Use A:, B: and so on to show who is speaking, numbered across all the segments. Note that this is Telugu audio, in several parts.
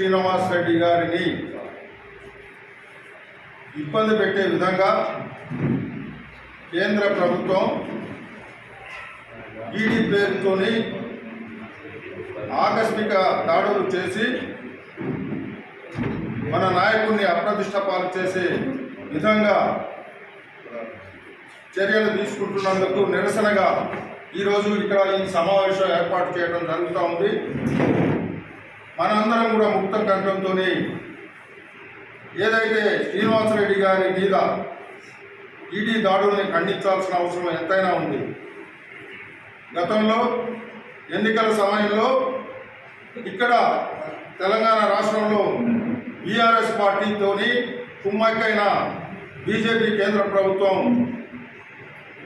A: శ్రీనివాస్ రెడ్డి గారిని ఇబ్బంది పెట్టే విధంగా కేంద్ర ప్రభుత్వం ఈడీ పేరుతోని ఆకస్మిక దాడులు చేసి మన నాయకుడిని అప్రతిష్ట పాలు చేసే విధంగా చర్యలు తీసుకుంటున్నందుకు నిరసనగా ఈరోజు ఇక్కడ ఈ సమావేశం ఏర్పాటు చేయడం జరుగుతూ ఉంది. మనందరం కూడా ముక్త కంఠంతో ఏదైతే శ్రీనివాసరెడ్డి గారి మీద ఈడీ దాడుల్ని ఖండించాల్సిన అవసరం ఎంతైనా ఉంది. గతంలో ఎన్నికల సమయంలో ఇక్కడ తెలంగాణ రాష్ట్రంలో బీఆర్ఎస్ పార్టీతోని కుమ్మక్కైన బీజేపీ కేంద్ర ప్రభుత్వం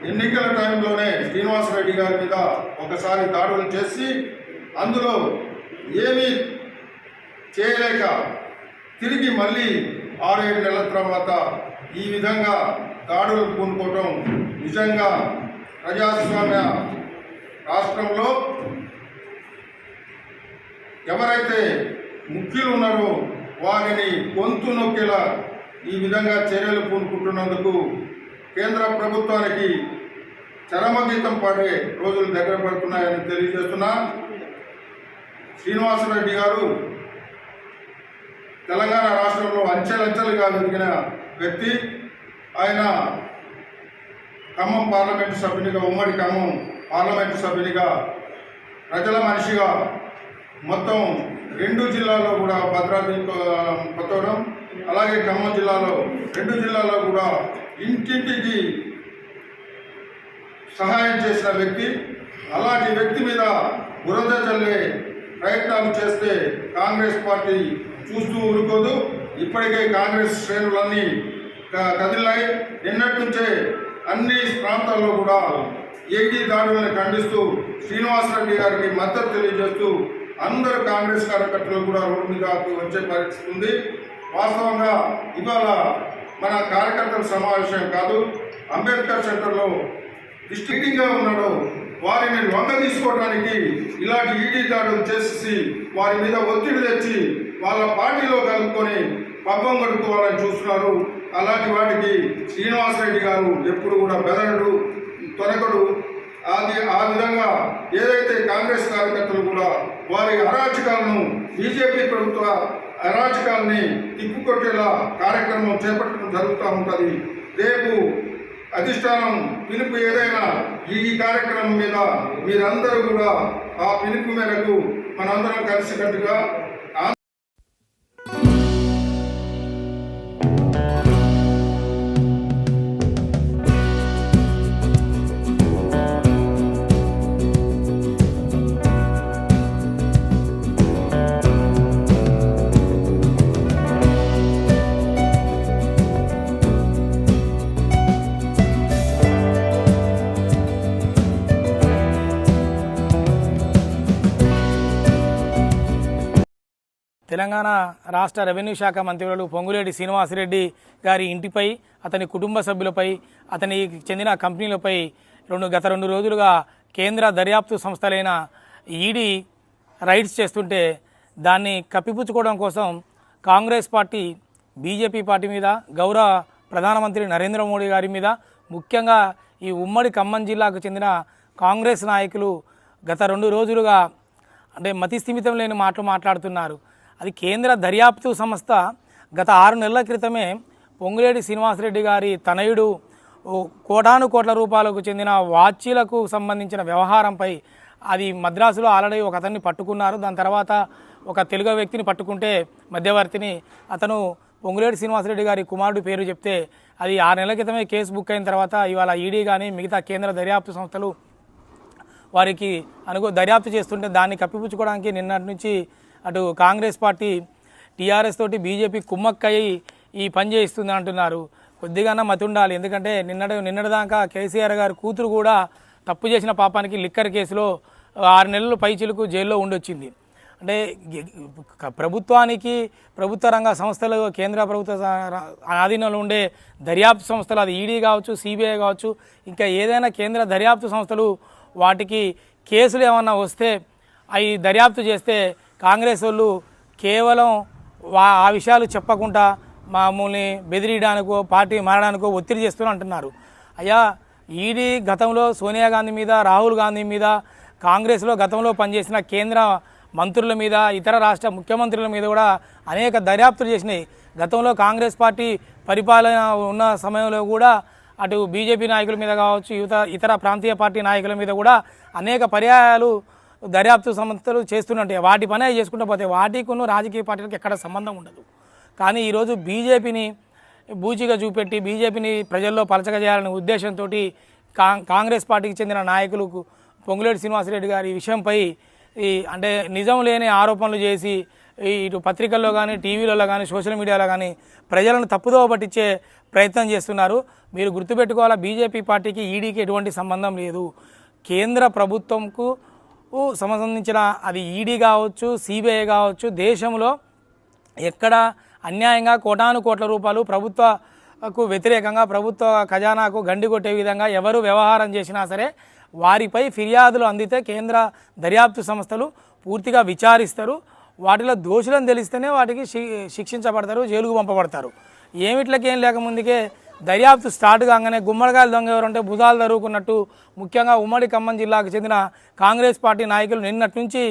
A: ఎన్నికల టైంలోనే శ్రీనివాసరెడ్డి గారి మీద ఒకసారి దాడులు చేసి అందులో ఏమీ చేయలేక తిరిగి మళ్ళీ ఆరేడు నెలల తర్వాత ఈ విధంగా దాడులు పూనుకోవటం నిజంగా ప్రజాస్వామ్య రాష్ట్రంలో ఎవరైతే ముఖ్యులు ఉన్నారో వారిని గొంతు నొక్కేలా ఈ విధంగా చర్యలు పూనుకుంటున్నందుకు కేంద్ర ప్రభుత్వానికి చరమగీతం పాడే రోజులు దగ్గర పడుతున్నాయని తెలియజేస్తున్నా. శ్రీనివాసరెడ్డి గారు తెలంగాణ రాష్ట్రంలో అంచెలంచెలుగా ఎదిగిన వ్యక్తి ఆయన ఖమ్మం పార్లమెంటు సభ్యునిగా ఉమ్మడి ఖమ్మం పార్లమెంటు సభ్యునిగా ప్రజల మనిషిగా మొత్తం రెండు జిల్లాల్లో కూడా భద్రాద్రి కొత్తవడం అలాగే ఖమ్మం జిల్లాలో రెండు జిల్లాల్లో కూడా ఇంటింటికి సహాయం చేసిన వ్యక్తి అలాంటి వ్యక్తి మీద బురద చల్లే ప్రయత్నాలు చేస్తే కాంగ్రెస్ పార్టీ చూస్తూ ఊరుకోదు ఇప్పటికే కాంగ్రెస్ శ్రేణులన్నీ కదిలినాయి నిన్నటి నుంచే అన్ని ప్రాంతాల్లో కూడా ఏకీ దాడులను ఖండిస్తూ శ్రీనివాసరెడ్డి గారికి మద్దతు తెలియజేస్తూ అందరు కాంగ్రెస్ కార్యకర్తలు కూడా రోడ్డు మీద వచ్చే పరిస్థితి ఉంది. వాస్తవంగా ఇవాళ మన కార్యకర్తల సమావేశం కాదు. అంబేద్కర్ సెంటర్లో డిస్ట్రిక్టింగ్గా ఉన్నాడు వారిని లొంగ తీసుకోవడానికి ఇలాంటి ఈడీ దాడులు చేసి వారి మీద ఒత్తిడి తెచ్చి వాళ్ళ పార్టీలో కలుపుకొని పబ్బం గడుపుకోవాలని చూస్తున్నారు. అలాంటి వాటికి శ్రీనివాసరెడ్డి గారు ఎప్పుడు కూడా బెదరడు తొనకడు. అది ఆ విధంగా ఏదైతే కాంగ్రెస్ కార్యకర్తలు కూడా వారి అరాచకాలను బీజేపీ ప్రభుత్వ అరాచకాలని తిప్పుకొట్టేలా కార్యక్రమం చేపట్టడం జరుగుతూ ఉంటుంది. రేపు అధిష్టానం పిలుపు ఏదైనా ఈ కార్యక్రమం మీద మీరందరూ కూడా ఆ పిలుపు మేరకు మనందరం కలిసికట్టుగా
B: తెలంగాణ రాష్ట్ర రెవెన్యూ శాఖ మంత్రులు పొంగులేటి శ్రీనివాసరెడ్డి గారి ఇంటిపై అతని కుటుంబ సభ్యులపై అతనికి చెందిన కంపెనీలపై రెండు గత రెండు రోజులుగా కేంద్ర దర్యాప్తు సంస్థలైన ఈడీ రైడ్స్ చేస్తుంటే దాన్ని కప్పిపుచ్చుకోవడం కోసం కాంగ్రెస్ పార్టీ బీజేపీ పార్టీ మీద గౌరవ ప్రధానమంత్రి నరేంద్ర మోడీ గారి మీద ముఖ్యంగా ఈ ఉమ్మడి ఖమ్మం జిల్లాకు చెందిన కాంగ్రెస్ నాయకులు గత రెండు రోజులుగా అంటే మతిస్థిమితం లేని మాటలు మాట్లాడుతున్నారు. అది కేంద్ర దర్యాప్తు సంస్థ గత ఆరు నెలల క్రితమే పొంగులేటి శ్రీనివాసరెడ్డి గారి తనయుడు కోటాను కోట్ల రూపాయలకు చెందిన వాచీలకు సంబంధించిన వ్యవహారంపై అది మద్రాసులో ఆల్రెడీ ఒక అతన్ని పట్టుకున్నారు. దాని తర్వాత ఒక తెలుగు వ్యక్తిని పట్టుకుంటే మధ్యవర్తిని. అతను పొంగులేటి శ్రీనివాసరెడ్డి గారి కుమారుడు పేరు చెప్తే అది ఆరు నెలల క్రితమే కేసు బుక్ అయిన తర్వాత ఇవాళ ఈడీ కానీ మిగతా కేంద్ర దర్యాప్తు సంస్థలు వారికి అనుకో దర్యాప్తు చేస్తుంటే దాన్ని కప్పిపుచ్చుకోవడానికి నిన్నటి నుంచి అటు కాంగ్రెస్ పార్టీ టీఆర్ఎస్ తోటి బీజేపీ కుమ్మక్కయ్యి ఈ పని చేయిస్తుంది అంటున్నారు. కొద్దిగానే మతి ఉండాలి. ఎందుకంటే నిన్నటి నిన్నటిదాకా కేసీఆర్ గారు కూతురు కూడా తప్పు చేసిన పాపానికి లిక్కర్ కేసులో ఆరు నెలలు పైచిలకు జైల్లో ఉండొచ్చింది. అంటే ప్రభుత్వానికి ప్రభుత్వ రంగ సంస్థలు కేంద్ర ప్రభుత్వ ఆధీనంలో ఉండే దర్యాప్తు సంస్థలు అది ఈడీ కావచ్చు సిబిఐ కావచ్చు ఇంకా ఏదైనా కేంద్ర దర్యాప్తు సంస్థలు వాటికి కేసులు ఏమన్నా వస్తే అవి దర్యాప్తు చేస్తే కాంగ్రెస్ వాళ్ళు కేవలం వా ఆ విషయాలు చెప్పకుండా మామూల్ని బెదిరియడానికో పార్టీ మారడానికో ఒత్తిడి చేస్తూ అంటున్నారు. అయ్యా ఈడీ గతంలో సోనియా గాంధీ మీద రాహుల్ గాంధీ మీద కాంగ్రెస్లో గతంలో పనిచేసిన కేంద్ర మంత్రుల మీద ఇతర రాష్ట్ర ముఖ్యమంత్రుల మీద కూడా అనేక దర్యాప్తులు చేసినాయి. గతంలో కాంగ్రెస్ పార్టీ పరిపాలన ఉన్న సమయంలో కూడా అటు బీజేపీ నాయకుల మీద కావచ్చు యువత ఇతర ప్రాంతీయ పార్టీ నాయకుల మీద కూడా అనేక పర్యాయాలు దర్యాప్తు సంస్థలు చేస్తున్నట్టే. వాటి పనే చేసుకుంటూ పోతే వాటికును రాజకీయ పార్టీలకు ఎక్కడ సంబంధం ఉండదు. కానీ ఈరోజు బీజేపీని బూచిగా చూపెట్టి బీజేపీని ప్రజల్లో పలచగజేయాలనే ఉద్దేశంతో కా కాంగ్రెస్ పార్టీకి చెందిన నాయకులకు పొంగులేటి శ్రీనివాసరెడ్డి గారి ఈ విషయంపై ఈ అంటే నిజం లేని ఆరోపణలు చేసి ఇటు పత్రికల్లో కానీ టీవీలలో కానీ సోషల్ మీడియాలో కానీ ప్రజలను తప్పుదోవ పట్టించే ప్రయత్నం చేస్తున్నారు. మీరు గుర్తుపెట్టుకోవాలా బీజేపీ పార్టీకి ఈడీకి ఎటువంటి సంబంధం లేదు. కేంద్ర ప్రభుత్వంకు సంబంధించిన అది ఈడీ కావచ్చు సిబిఐ కావచ్చు దేశంలో ఎక్కడ అన్యాయంగా కోటాను కోట్ల రూపాయలు ప్రభుత్వకు వ్యతిరేకంగా ప్రభుత్వ ఖజానాకు గండి కొట్టే విధంగా ఎవరు వ్యవహారం చేసినా సరే వారిపై ఫిర్యాదులు అందితే కేంద్ర దర్యాప్తు సంస్థలు పూర్తిగా విచారిస్తారు. వాటిలో దోషులను తెలిస్తేనే వాటికి శి- శిక్షించబడతారు జైలుకు పంపబడతారు. ఏమిట్లకేం ఏం లేకముందుకే దర్యాప్తు స్టార్ట్ కాగానే గుమ్మడికాయలు దొంగ ఎవరంటే భుజాలు తరుగుకున్నట్టు ముఖ్యంగా ఉమ్మడి ఖమ్మం జిల్లాకు చెందిన కాంగ్రెస్ పార్టీ నాయకులు నిన్నటి నుంచి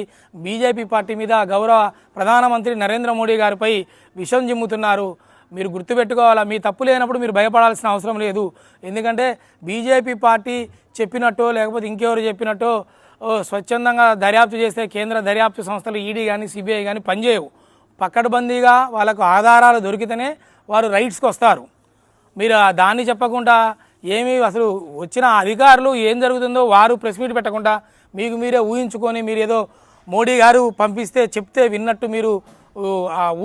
B: బీజేపీ పార్టీ మీద గౌరవ ప్రధానమంత్రి నరేంద్ర మోడీ గారిపై విషం జిమ్ముతున్నారు మీరు గుర్తుపెట్టుకోవాలా? మీ తప్పు లేనప్పుడు మీరు భయపడాల్సిన అవసరం లేదు. ఎందుకంటే బీజేపీ పార్టీ చెప్పినట్టో లేకపోతే ఇంకెవరు చెప్పినట్టో ఓ, స్వచ్ఛందంగా దర్యాప్తు చేస్తే కేంద్ర దర్యాప్తు సంస్థలు ఈడీ కానీ సిబిఐ కానీ పనిచేయవు. పక్కడబందీగా వాళ్ళకు ఆధారాలు దొరికితేనే వారు రైట్స్కి వస్తారు. మీరు దాన్ని చెప్పకుండా ఏమీ అసలు వచ్చిన అధికారులు ఏం జరుగుతుందో వారు ప్రెస్ మీట్ పెట్టకుండా మీకు మీరే ఊహించుకొని మీరు ఏదో మోడీ గారు పంపిస్తే చెప్తే విన్నట్టు మీరు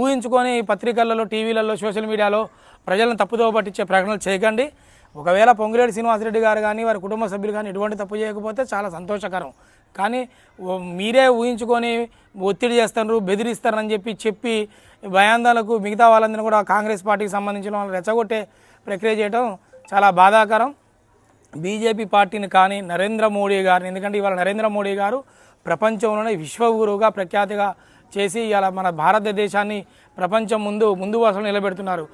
B: ఊహించుకొని పత్రికలలో టీవీలలో సోషల్ మీడియాలో ప్రజలను తప్పుదోవ పట్టించే ప్రకటనలు చేయకండి. ఒకవేళ పొంగిరెడ్డి శ్రీనివాసరెడ్డి గారు కానీ వారి కుటుంబ సభ్యులు కానీ ఎటువంటి తప్పు చేయకపోతే చాలా సంతోషకరం. కానీ మీరే ఊహించుకొని ఒత్తిడి చేస్తారు బెదిరిస్తారని చెప్పి చెప్పి భయాందాలకు మిగతా వాళ్ళందరినీ కూడా కాంగ్రెస్ పార్టీకి సంబంధించిన వాళ్ళు రెచ్చగొట్టే ప్రక్రియ చేయడం చాలా బాధాకరం. బీజేపీ పార్టీని కానీ నరేంద్ర మోడీ గారిని ఎందుకంటే ఇవాళ నరేంద్ర మోడీ గారు ప్రపంచంలోనే విశ్వగురువుగా ప్రఖ్యాతిగా చేసి ఇవాళ మన భారతదేశాన్ని ప్రపంచం ముందు ముందు వరుసలో నిలబెడుతున్నారు.